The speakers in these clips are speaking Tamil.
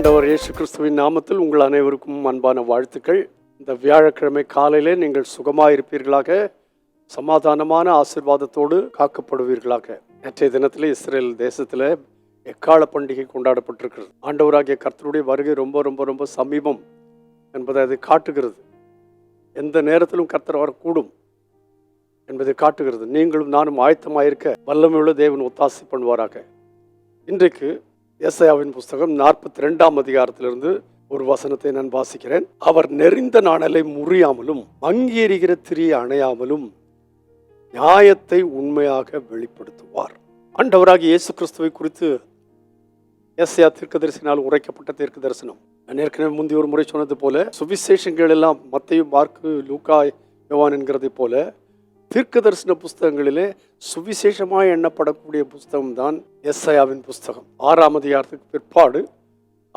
ஆண்டவர் இயேசு கிறிஸ்துவின் நாமத்தில் உங்கள் அனைவருக்கும் அன்பான வாழ்த்துக்கள். இந்த வியாழக்கிழமை காலையிலே நீங்கள் சுகமாக இருப்பீர்களாக சமாதானமான ஆசிர்வாதத்தோடு காக்கப்படுவீர்களாக. நேற்றைய தினத்தில் இஸ்ரேல் தேசத்தில் எக்கால பண்டிகை கொண்டாடப்பட்டிருக்கிறது. ஆண்டவராகிய கர்த்தருடைய வருகை ரொம்ப ரொம்ப ரொம்ப சமீபம் என்பதை அது காட்டுகிறது. எந்த நேரத்திலும் கர்த்தர் வரக்கூடும் என்பதை காட்டுகிறது. நீங்களும் நானும் ஆயத்தமாயிருக்க வல்லமையுள்ள தேவன் ஒத்தாசை பண்ணுவாராக. இன்றைக்கு ஏசையாவின் புஸ்தகம் நாற்பத்தி ரெண்டாம் அதிகாரத்திலிருந்து ஒரு வசனத்தை நான் வாசிக்கிறேன். அவர் நெறிந்த நாணலை முறியாமலும் மங்கேறுகிற திரியை அணையாமலும் நியாயத்தை உண்மையாக வெளிப்படுத்துவார். ஆண்டவராகிய இயேசு கிறிஸ்துவை குறித்து ஏசையா தீர்க்கதரிசினால் உரைக்கப்பட்ட தீர்க்க தரிசனம் நான் ஏற்கனவே முந்தைய ஒரு முறை சொன்னது போல சுவிசேஷங்கள் எல்லாம் மத்தையும் மார்க்கு லூக்கா யோவான் என்கிறதை போல தீர்க்க தரிசன புஸ்தகங்களிலே சுவிசேஷமாய் எண்ணப்படக்கூடிய புஸ்தகம் தான் எஸ்ஐயாவின் புஸ்தகம். ஆறாம் அதிகாரத்துக்கு பிற்பாடு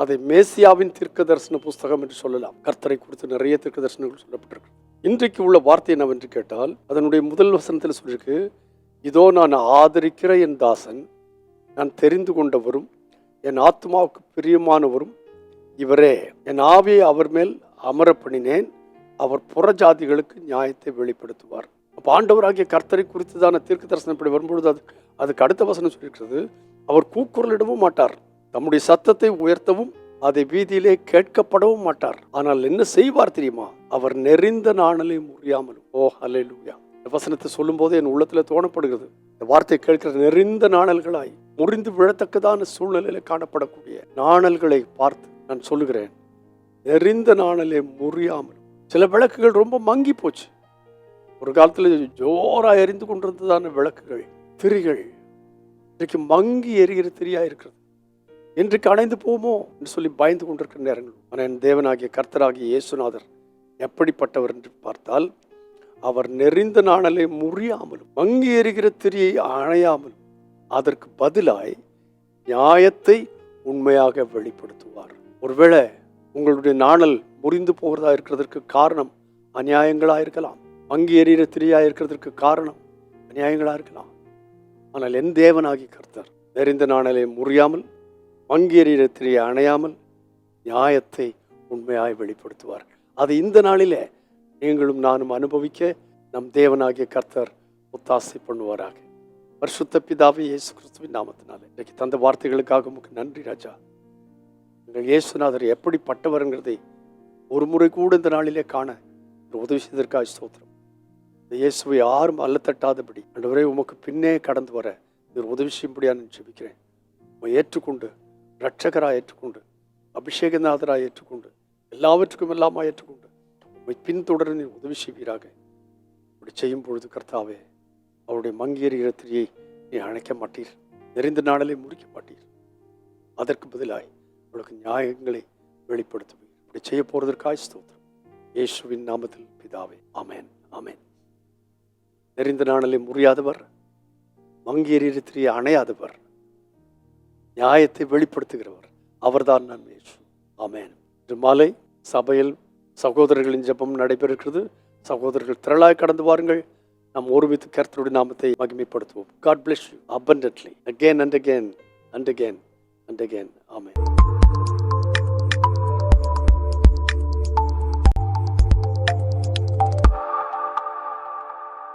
அதை மேசியாவின் தீர்க்க தரிசன புஸ்தகம் என்று சொல்லலாம். கர்த்தரை குறித்து நிறைய தீர்க்க தரிசனங்கள் சொல்லப்பட்டிருக்கு இன்றைக்கு உள்ள வார்த்தை என்னவென்று கேட்டால் அதனுடைய முதல் வசனத்தில் சொல்லியிருக்கு இதோ நான் ஆதரிக்கிற என் தாசன் நான் தெரிந்து கொண்டவரும் என் ஆத்மாவுக்கு பிரியமானவரும் இவரே. என் ஆவியை அவர் மேல் அமர பண்ணினேன் அவர் புறஜாதிகளுக்கு நியாயத்தை வெளிப்படுத்துவார். அப்போ ஆண்டவராகிய கர்த்தரை குறித்ததான தீர்க்க தரிசனம் இப்படி வரும்பொழுது அது அதுக்கு அடுத்த வசனம் சொல்லியிருக்கிறது அவர் கூக்குரலிடவும் மாட்டார். தம்முடைய சத்தத்தை உயர்த்தவும் அதை வீதியிலே கேட்கப்படவும் மாட்டார். ஆனால் என்ன செய்வார் தெரியுமா? அவர் நெறிந்த நாணலை முறியாமலும். ஓ ஹalleluya. இந்த வசனத்தை சொல்லும்போது என் உள்ளத்துல தோணப்படுகிறது. இந்த வார்த்தை கேட்கிற நெறிந்த நாணல்களாய் முறிந்து விழத்தக்கதான சூழ்நிலையில காணப்படக்கூடிய நாணல்களை பார்த்து நான் சொல்லுகிறேன். நெறிந்த நாணலை முறியாமலும். சில விளக்குகள் ரொம்ப மங்கி போச்சு. ஒரு காலத்தில் ஜோரா எரிந்து கொண்டிருந்ததான விளக்குகள் திரிகள். இன்றைக்கு மங்கி எரிகிற திரியா இருக்கிறது. இன்றைக்கு அணைந்து போமோ என்று சொல்லி பயந்து கொண்டிருக்கிற நேரங்கள். ஆனால் என் தேவனாகிய கர்த்தராகிய இயேசுநாதர் எப்படிப்பட்டவர் என்று பார்த்தால் அவர் நெறிந்த நாணலை முறியாமலும் மங்கி எறிகிற திரியை அணையாமலும் அதற்கு பதிலாய் நியாயத்தை உண்மையாக வெளிப்படுத்துவார். ஒருவேளை உங்களுடைய நாணல் முறிந்து போகிறதா இருக்கிறதற்கு காரணம் அநியாயங்களாக இருக்கலாம். மங்கி எறிகிற திரியாக இருக்கிறதுக்கு காரணம் அநியாயங்களா இருக்கலாம். ஆனால் என் தேவனாகி கர்த்தர் நெறிந்த நாணலை முறியாமல் வங்கி எறிகிற திரியை அணையாமல் நியாயத்தை உண்மையாய் வெளிப்படுத்துவார். அது இந்த நாளிலே நீங்களும் நானும் அனுபவிக்க நம் தேவனாகிய கர்த்தர் ஒத்தாசை பண்ணுவாராக. பரிசுத்த பிதாவை இயேசு கிறிஸ்துவின் நாமத்தினாலே இன்றைக்கு தந்த வார்த்தைகளுக்காக உங்களுக்கு நன்றி ராஜா. எங்கள் இயேசுநாதர் எப்படிப்பட்டவருங்கிறதை ஒரு முறை கூட இந்த நாளிலே காண உதவி செய்ததற்காக ஸ்தோத்திரம். இயேசுவை யாரும் அல்லத்தட்டாதபடி ஆண்டவரே உமக்கு பின்னே கடந்து வர ஒரு உதவி செய்யும்படியா நான் ஜெபிக்கிறேன். உமை ஏற்றுக்கொண்டு ரட்சகராக ஏற்றுக்கொண்டு அபிஷேகநாதராக ஏற்றுக்கொண்டு எல்லாவற்றுக்கும் எல்லாமா ஏற்றுக்கொண்டு உம்மை பின்தொடர நீர் உதவி செய்வீராக. இப்படி செய்யும் பொழுது கர்த்தாவே அவருடைய மங்கியர் இரத்திரியை நீ அணைக்க மாட்டீர். நெறிந்த நாளிலே முடிக்க மாட்டீர். அதற்கு பதிலாய் அவளுக்கு நியாயங்களை வெளிப்படுத்துவீர் இப்படி செய்ய போறதற்காய் ஸ்தோத்திரம். இயேசுவின் நாமத்தில் பிதாவே. அமேன் அமேன் நெறிந்த நாணலை முறியாதவர் மங்கேறிய திரியை அணையாதவர் நியாயத்தை வெளிப்படுத்துகிறவர். அவர்தான் நான் இயேசு. ஆமேன். இன்று மாலை சபையில் சகோதரர்களின் ஜெபம் நடைபெறுகிறது. சகோதரர்கள் திரளாய் கடந்து வாருங்கள். நாம் ஒருமித்து கர்த்தருடைய நாமத்தை மகிமைப்படுத்துவோம். God bless you abundantly. Again and again and again and again amen